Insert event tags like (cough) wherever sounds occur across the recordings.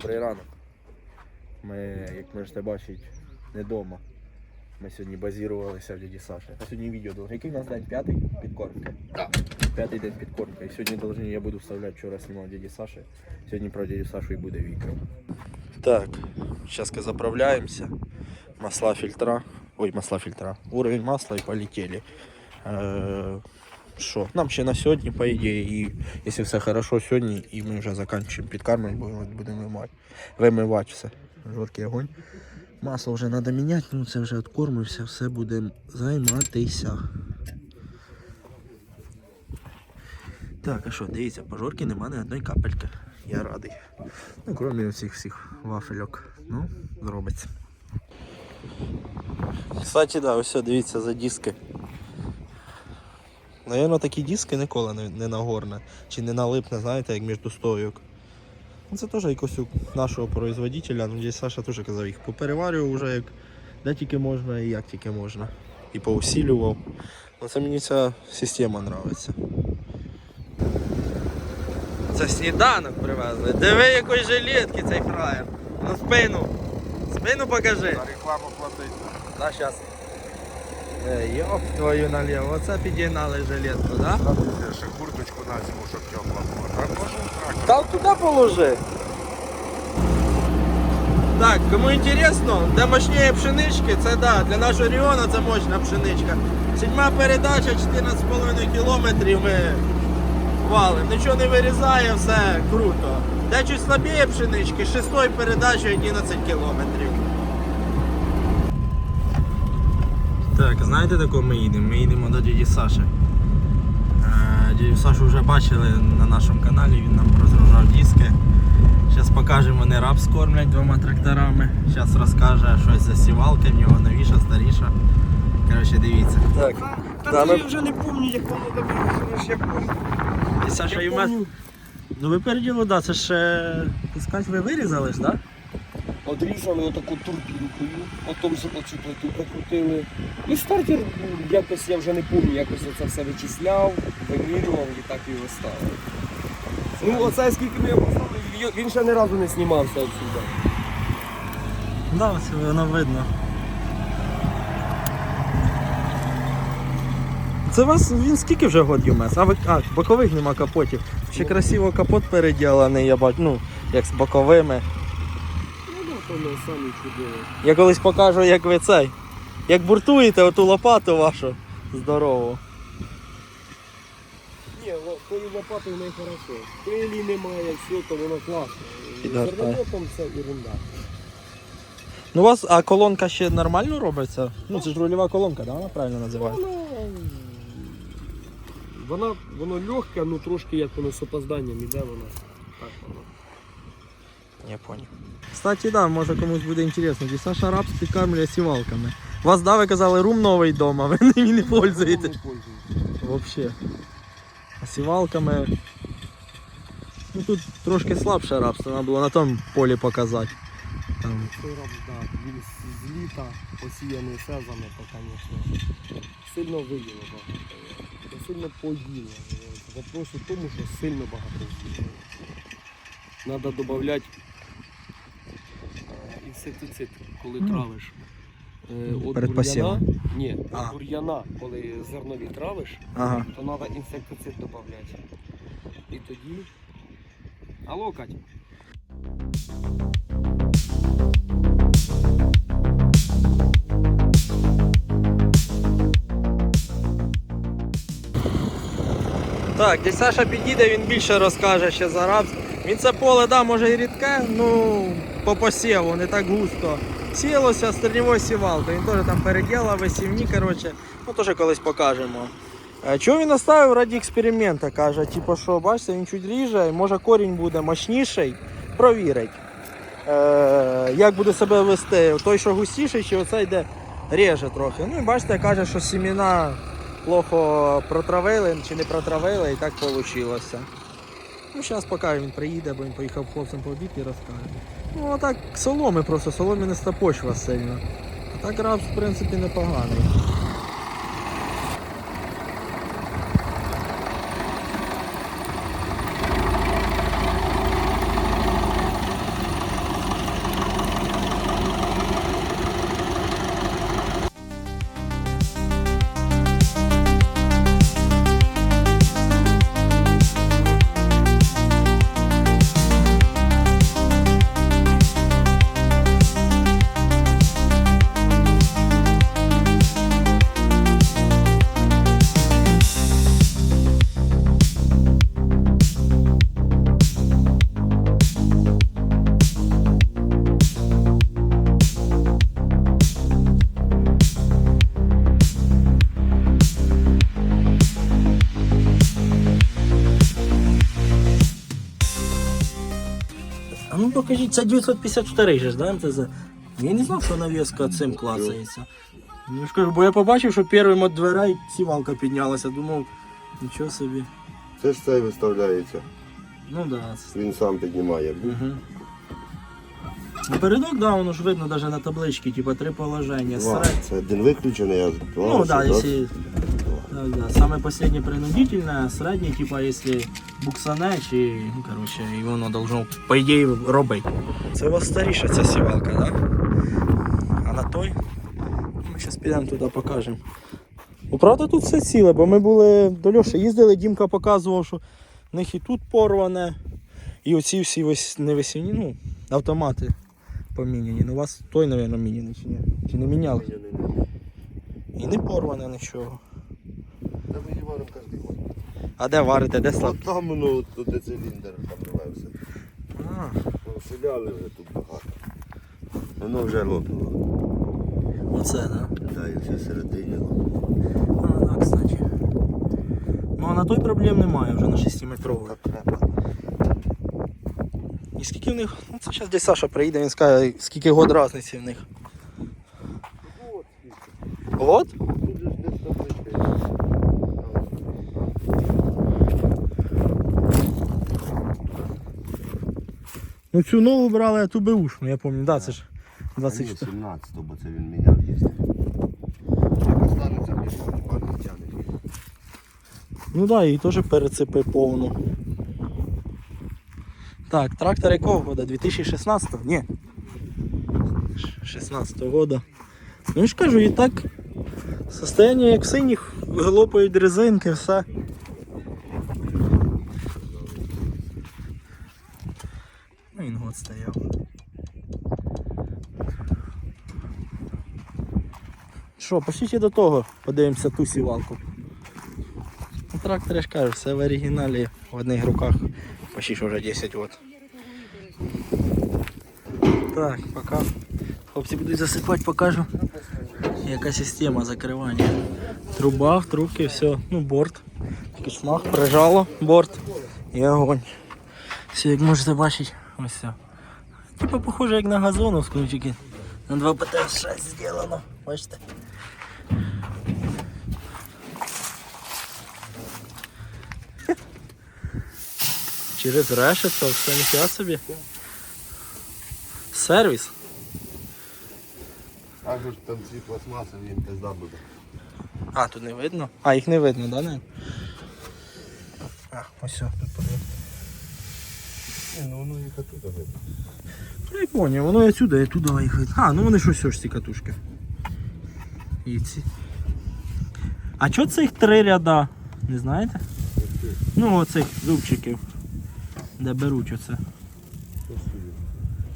Добрий ранок. Ми, як можете бачити, не вдома. Ми сьогодні базірувалися в дяді Саші. А сьогодні відео должен. Який у нас день? П'ятий? Підкормки? Так. П'ятий день підкормки. І сьогодні должен, я буду вставляти, вчора знімав дяді Саші. Сьогодні про дядю Сашу і буде відео. Так, зараз заправляємося. Масла фільтра. Ой, масла фільтра. Уровень масла і полетели. Е, Що? Нам ще на сьогодні, по ідеї, і якщо все хорошо сьогодні, і ми вже закінчуємо підкармлювати, будемо, будемо вимивати. Вимивати все. Жорсткий огонь. Масло вже треба міняти, ну це вже відкормився, все будемо займатися. Так, а що, дивіться, по жорки нема ні одної капельки. Я радий. Ну, крім цих всіх вафельок. Ну, зробиться. Кстати, да, ось дивіться за диски. Наверно, такі диски ніколи не, не нагорне. Чи не налипне, знаєте, як між стойок. Ну, Це теж якось у нашого производителя, ну здесь Саша теж казав, їх попереварював вже як де тільки можна і як тільки можна. І поусилював. Ну, це мені ця система подобається. Це сніданок привезли. Диви якої жилетки цей фраєр. Ну спину. Спину покажи. За рекламу платить. Да, сейчас. Е, Йоп твою наліво, оце підігнали жилетку, да? Ще курточку на зиму, щоб тепло було. Так можна трактор. Та туди положи. Так, кому інтересно, де мощніє пшенички, це да, для нашого регіону це мощна пшеничка. Седьма передача, 14,5 кілометрів ми валим. Нічого не вирізає, все круто. Де чуть слабіє пшенички, шестої передачі 11 кілометрів. Так, знаєте, до кого ми їдемо? Ми їдемо до дяді Саші. Е, Дядю Сашу вже бачили на нашому каналі, він нам розгружав диски. Зараз покажемо, вони рапс кормлять двома тракторами. Зараз розкаже щось за сівалки, в нього новіша, старіша. Коротше, дивіться. Так, Та я вже не пам'ятаю, як воно добилося, я пам'ятаю. і Саша і Я мет. пам'ятаю. Ну ви переділо, да, це ще пускать ви вирізали ж, так? Да? Одрізали отаку турбінкою, потім оцю плиту прикрутили. І стартер якось я вже не пам'ятаю, якось це все вичисляв, вимірював і так його ставив. Ну оце скільки ми його поставили, він ще ні разу не знімався відсюди. Да, ось воно видно. Це вас він скільки вже год ЮМС? А, а бокових нема капотів. Ще красиво капот переділений, я бачу, ну, як з боковими. Ми самі чудові. Я колись покажу, як ви цей. Як буртуєте оту лопату вашу здорову. Ні, тою лопатою не хорошо. Пилі немає, все, то воно класно. Зернопотом це ерунда. Ну у вас, а колонка ще нормально робиться? Ну це ж рульова колонка, да? Вона правильно називається? Воно, вона, воно легке, ну трошки як воно з опозданням іде воно. Так воно. Я понял. Кстати, да, може комусь буде інтересно. Саша Рапс підкармлює сівалками. Вас, да, ви казали, рум новий вдома, (laughs) ви ним не пользуєтесь. Вообще. А сівалками. Ну тут трошки слабше рапс, треба було на тому полі показати. Там. Той раб, да, він з- з літа посіяний сезами, то, звісно, сильно виїло багато. Сильно поїло. Вопрос у тому, що сильно багато з'їло. Треба додати інсектицид, коли травиш. Е, От перед бур'яна, ні, А. бур'яна, коли зернові травиш, Ага. то треба інсектицид додати. І тоді. Алло, Катя. Так, десь Саша підійде, він більше розкаже ще за рапс. Він це поле, да, може і рідке, ну по посіву, не так густо. Сіялося стерньовою сівалкою. Він теж там переділав висівні, коротше. Ну теж колись покажемо. Е, Чого він оставив раді експеримента, каже, типу, що бачите, він чуть ріже, може корінь буде мощніший, провірить. Е, як буде себе вести, той, що густіший, чи оцей йде реже трохи. Ну і бачите, каже, що сіміна плохо протравили чи не протравили, і так вийшло. Ну, зараз поки він приїде, бо він поїхав хлопцям по обід і розкаже. Ну, а так соломи просто, соломіниста почва сильно. А так рапс, в принципі, непоганий. Покажіть, це 954 же да, МТЗ? Я не знав, що навіска цим клацається. Ну, я ж кажу, бо я побачив, що першим від дверей сівалка піднялася, думав, нічого собі. Це ж цей виставляється. Ну да. Він сам піднімає. Угу. Передок, да, воно ж видно навіть на табличці, типа три положення. Два. Серед... Це один виключений, а два. Ну да, если... Так, да. Самое последнее принудительное, а среднее, типа, если буксане, чи, ну, короче, і воно должно, по ідеї, робити. Це у вас старіша ця сівалка, да? А на той? Ми зараз підемо туди покажемо. Ну, правда, тут все ціле, бо ми були до Льоші їздили, Дімка показував, що в них і тут порване, і оці всі весь, не весільні, ну, автомати поміняні. Ну, у вас той, мабуть, міняний чи ні? Чи не міняли? І не порване нічого. Та ми її варимо кожен. А де варите, де слаб? От там воно, тут де циліндр там рвався. А, Поселяли вже тут багато. Воно вже лопнуло. оце, да? Да, і все всередині. А, да, кстати. Ну а на той проблем немає вже на 6-метровій. Треба. І скільки в них? Ну це зараз десь Саша приїде, він скаже, скільки год різниці в них. Год? Тут же ж десь табличка є. Ну цю нову брали, а ту беушну, я пам'ятаю, да, це ж Та ні, 24. 17, бо це він міняв їздив. Так останеться, мені не тягне. Ну так, да, і теж перецепи повну. Так, трактор якого года? 2016? Ні. 16 года. Ну я ж кажу, і так состояние як синіх, глопають резинки, все. Ну він год стояв. Що, пошліть до того, подивимося ту сівалку. Трактор, я ж кажу, все в оригіналі в одних руках почти вже 10 років. Так, поки хлопці будуть засипати, покажу. Яка система закривання. Труба, трубки, все. Ну, борт. Такий шмах, прижало борт і огонь. Все, як можете бачити, ось все. Типа похоже як на газоновську, тільки на 2 ПТС-6 зроблено. Бачите? Через решетку, все ніфіга собі. Сервіс. Кажуть, там ці пластмасові їм пизда буде. А, тут не видно? А, їх не видно, да, не? А, ось все, тут подивимо. Ні, ну воно їх тут видно. Я понял, воно і отсюда, і туди їх видно. А, ну вони ж ось ці катушки. І ці. А чого цих три ряда? Не знаєте? Ну, оцих зубчиків. Де беруть оце.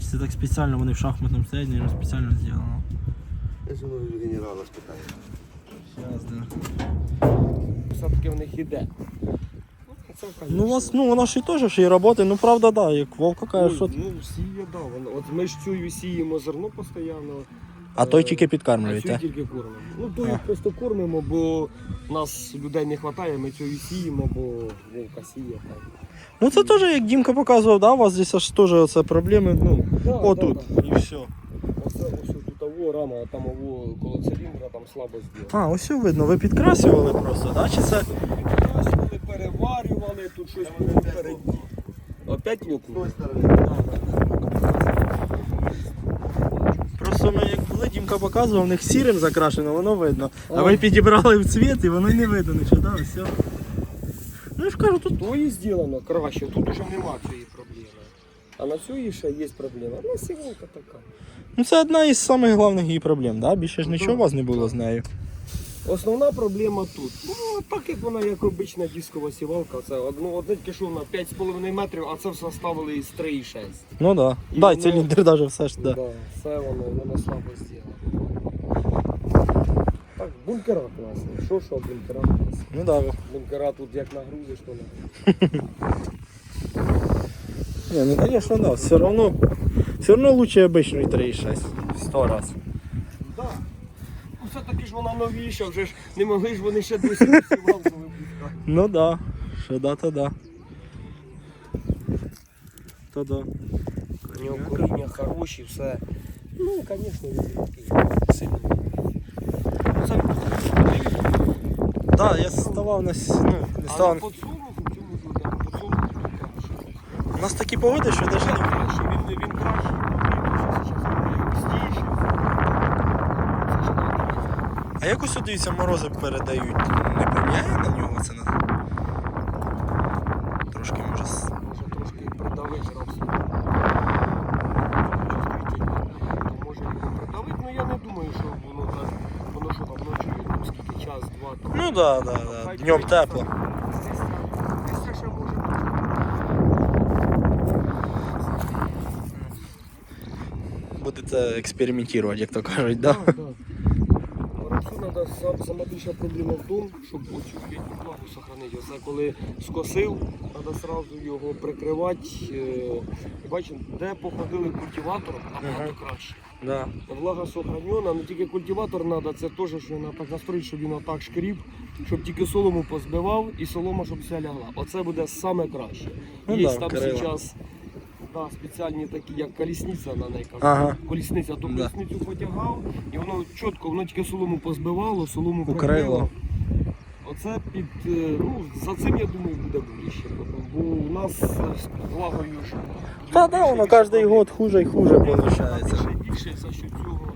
Чи Це так спеціально вони в шахматному стоять, спеціально зроблено. Я ж воно генерала спитаю. Зараз, да. Все-таки в них іде. Це, Ну, у вас, ну, вона ж і теж ж і роботи, ну правда, да, як Вовка каже, що. Ну, сіє, да. воно- От ми ж цю сіємо зерно постійно. А той тільки А цю підкармлюєте. тільки кормимо. Ну, А. просто кормимо, бо нас людей не вистачає, ми цю сіємо, бо вовка сіє. Так. Ну це теж, як Дімка показував, да, у вас здесь аж теж оце проблеми, ну, Да, отут, да, да. і все. Оце ось тут того рама, а там ово коло циліндра, там слабо зробили. А, ось видно, ви підкрасювали просто, да? Чи це? Підкрасювали, переварювали, тут щось було перед... Опять лопнуло? Просто ми як Дімка показував, в них сірим закрашено, воно видно. А ви підібрали в цвіт і воно не видно нічого, да, все. Ну я ж кажу, тут. Тої зроблено краще, тут уже нема цієї проблеми. А на цю ще є проблема. Ну, сівалка така. Ну це одна із найголовніших її проблем, да? Більше ж нічого у вас не було з нею. Основна проблема тут. Ну, так як вона, як обична дискова сівалка, це одну, одне тільки що вона 5,5 метрів, а це все ставили із 3,6. Ну да. І Да, і воно- циліндр навіть все ж, да. Да, все воно, воно слабо зроблено. Так, бункера класні. Що що бункера класні? Ну да. Бункера тут як нагрузиш, то не. (laughs) Не, ну конечно, да. Все равно, все равно лучше обычный 3,6. Сто раз. Ж вона новіша, вже ж не могли ж вони ще досі цю. Ну да, що да, то да. То да. У нього коріння хороші, все. Ну, звісно, він такий сильний. Так, я ставав на с- ну, не ставав. в цьому. У нас такі погоди, що навіть не. краще, він, він краще. Він зараз густіше. Це ж надо. А якось от дивіться, морози передають. Не поміняє на нього це на. Трошки може. Може трошки придавить раз. То може його придавить, ну я не думаю, що воно так, воно що там ночі, там скільки час, два, там. Ну так, да, да, да. Днем тепло. Будете експериментувати, як то кажуть, да? Так, так. Воробцю треба сама більша проблема в тому, щоб оцю літню влагу сохранити. Оце коли скосив, треба одразу його прикривати. Е, Бачимо, де походили культиватором, набагато краще. Да. Влага сохранена, але тільки культиватор треба, це теж, що так настроїть, щоб він отак шкріб, щоб тільки солому позбивав і солома, щоб вся лягла. Оце буде саме краще. Ну Є да, там зараз да, спеціальні такі, як колісниця на неї кажуть. Ага. Колісниця, то Да. колісницю потягав, і воно чітко, воно тільки солому позбивало, солому Укрило. прикрило. Оце під, е, ну, за цим, я думаю, буде будущее. Бо у нас е, з влагою ж. Та да, воно кожен год хуже і хуже виходить. Більше і більше за що цього.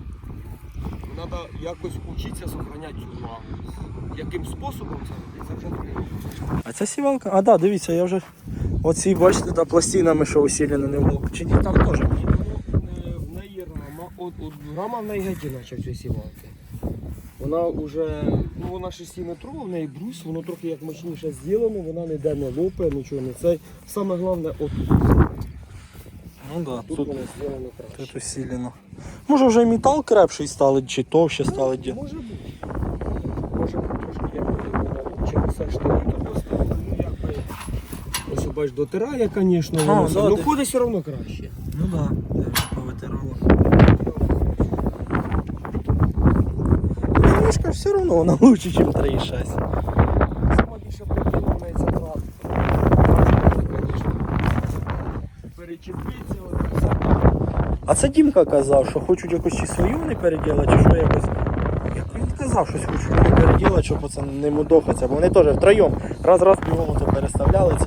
Треба якось вчитися зберігати цю влагу. Яким способом це робиться, вже не. А ця сівалка? А да, дивіться, я вже. Оці, бачите, да, пластинами, що усилено не влог. Чи ні, там теж. В неї рама, от, от рама в неї іначе в цій. Вона вже, ну вона 6 метрова, в неї брус, воно трохи як мощніше зроблено, вона ніде не лопає, нічого не це. Саме головне отут. Ну да, Тут тут, воно зроблено краще. тут усилено. Може вже і метал крепший стали, чи товще стали. ді- Може бути. Може бути трошки як вона чи все ж таки то поставили, ну якби. Ось бач, дотирає, звісно, А, воно, да, але ти- ходить все одно краще. Ну да, повитирало. Немножко все одно вона лучше, ніж 3,6. Сама більше це трап. Звісно. Перечепиться, от все. А це Дімка казав, що хочуть якось чи свою не переділати, чи що якось. Як він казав, щось хочуть вони переділати, щоб оце не мудохаться, бо вони теж втроєм раз-раз бігом переставляли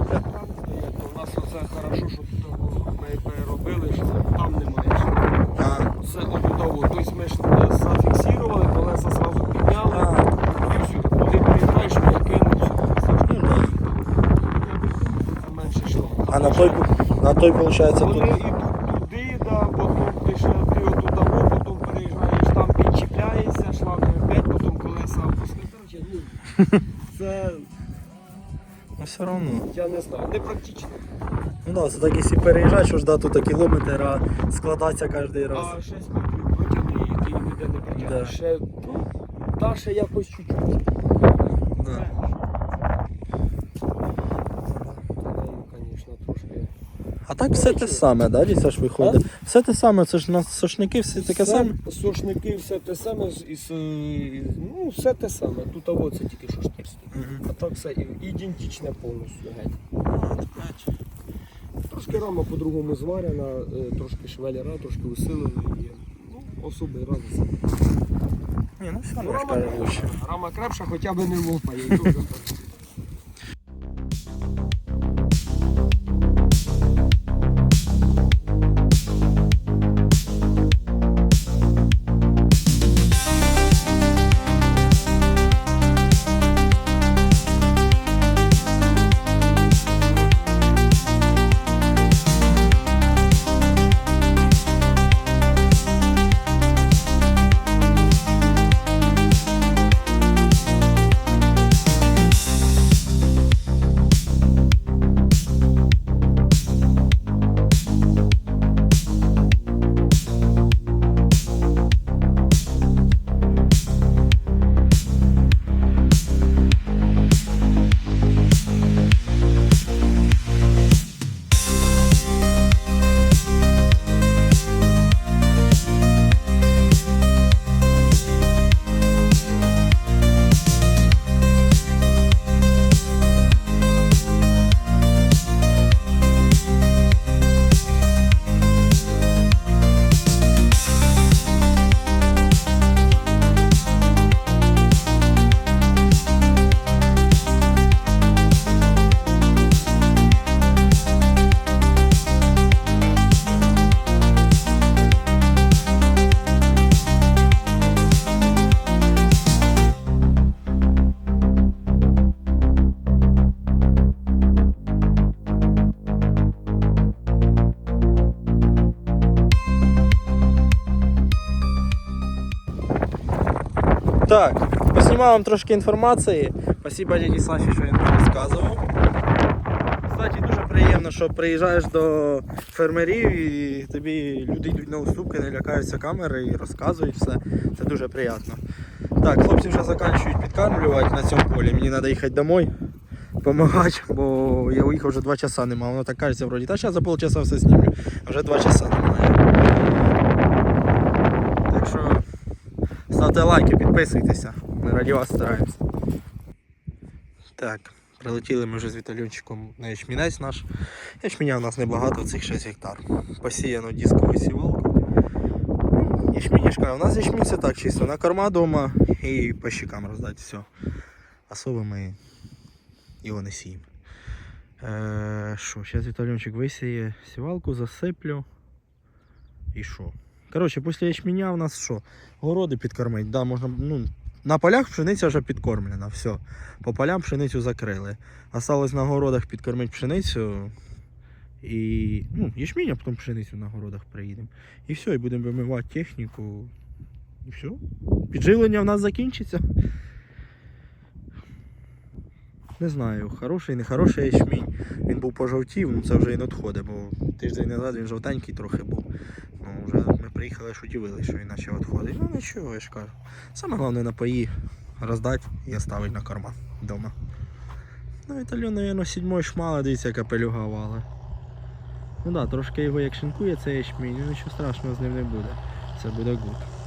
оце хорошо, що ми переробили, що там немає. Все обудову. Тобто ми ж е, зафіксували, колеса зразу підняли. а, І все. Ти приїжджаєш, перекинув, все. ну. Це менше йшло. А на той, на той, виходить, Вони йдуть туди, да, потім ти ще ти отут дамо, потім переїжджаєш, там підчіпляєшся, шлангом опять, потім колеса опускаєш. Ну, Це (laughs) Ну все одно. я не знаю, не практично. Ну да, це так, якщо переїжджати, що ж да, тут кілометр, а складатися кожен раз. А 6 метрів протягни і ти ніде не Да. Ще, ну, та ще якось чуть-чуть. Да. Ну, трошки. А так все те саме, да, дійсно ж виходить? Все те саме, це ж у нас сошники, все таке Все, саме. Сошники, все те саме, з- із, е, ну, все те саме. Тут а це тільки що штирський. А так все і- ідентичне повністю геть. Трошки рама по-другому зварена, е, трошки швеліра, трошки усилена. Ну, особий разниці. Ні, ну все Ну, рама, рама крепша, хоча б не лопає. (laughs) поснімав вам трошки інформації. Спасибо дяді Саші, що він мені розказував. Кстати, дуже приємно, що приїжджаєш до фермерів і тобі люди йдуть на уступки, не лякаються камери і розказують все. Це дуже приємно. Так, хлопці вже закінчують підкармлювати на цьому полі. Мені треба їхати домой, допомагати, бо я уїхав вже 2 часа немає. Воно так кажеться вроді. Та зараз за полчаса все знімлю, а вже 2 часа немає. Так що ставте лайки, підписуйтеся. Ми раді вас стараємося. Так, прилетіли ми вже з Віталюнчиком на ячмінець наш. Ячменя у нас небагато, цих 6 гектар. Посіяно дисковою сівалкою. Ячмінішка, у нас ячмінь це так чисто, на корма вдома і по щекам роздати все. Особо ми його не сіємо. Е, Що, зараз Віталюнчик висіє сівалку, засиплю. І що? Коротше, після ячменя у нас що? Городи підкормить. Да, можна, ну, на полях пшениця вже підкормлена, все. По полям пшеницю закрили. Осталось на городах підкормити пшеницю. І ну, ячмінь, а потім пшеницю на городах приїдемо. І все, і будемо вимивати техніку. І все. Підживлення в нас закінчиться. Не знаю, хороший, не хороший ячмінь. Він був пожовтів, ну це вже і не відходить, бо тиждень назад він жовтенький трохи був. Ну, вже ми приїхали, аж удивилися, що він почав відходити. Ну нічого, я ж кажу. Саме головне напої роздати і оставити на корма вдома. Ну, Італіон, мабуть, сідьмої шмала, дивіться, яка пелюга вала. Ну так, да, трошки його як шинкує цей ячмінь, ну нічого страшного з ним не буде. Це буде гуд.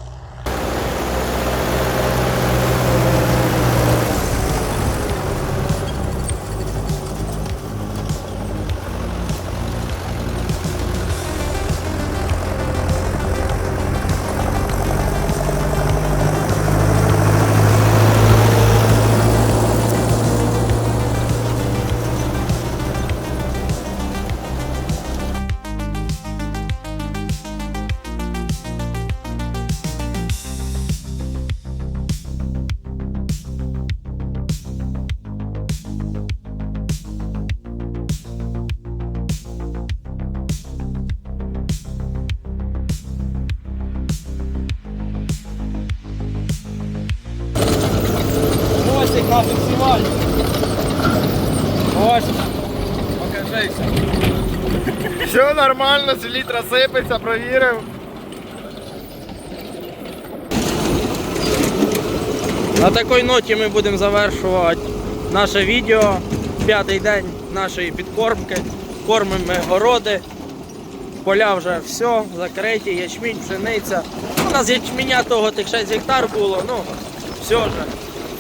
Нормально, селітра сипеться, провірив. На такій ноті ми будемо завершувати наше відео. П'ятий день нашої підкормки. Кормимо ми городи. Поля вже все, закриті, ячмінь, пшениця. У нас ячменя того тих 6 гектар було, ну все вже.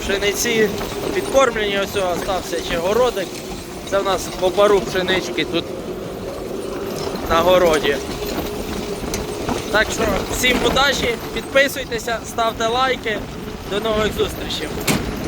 Пшениці підкормлені, ось остався ще городик. Це в нас по пару пшенички тут на городі. Так що всім удачі, підписуйтеся, ставте лайки. До нових зустрічей.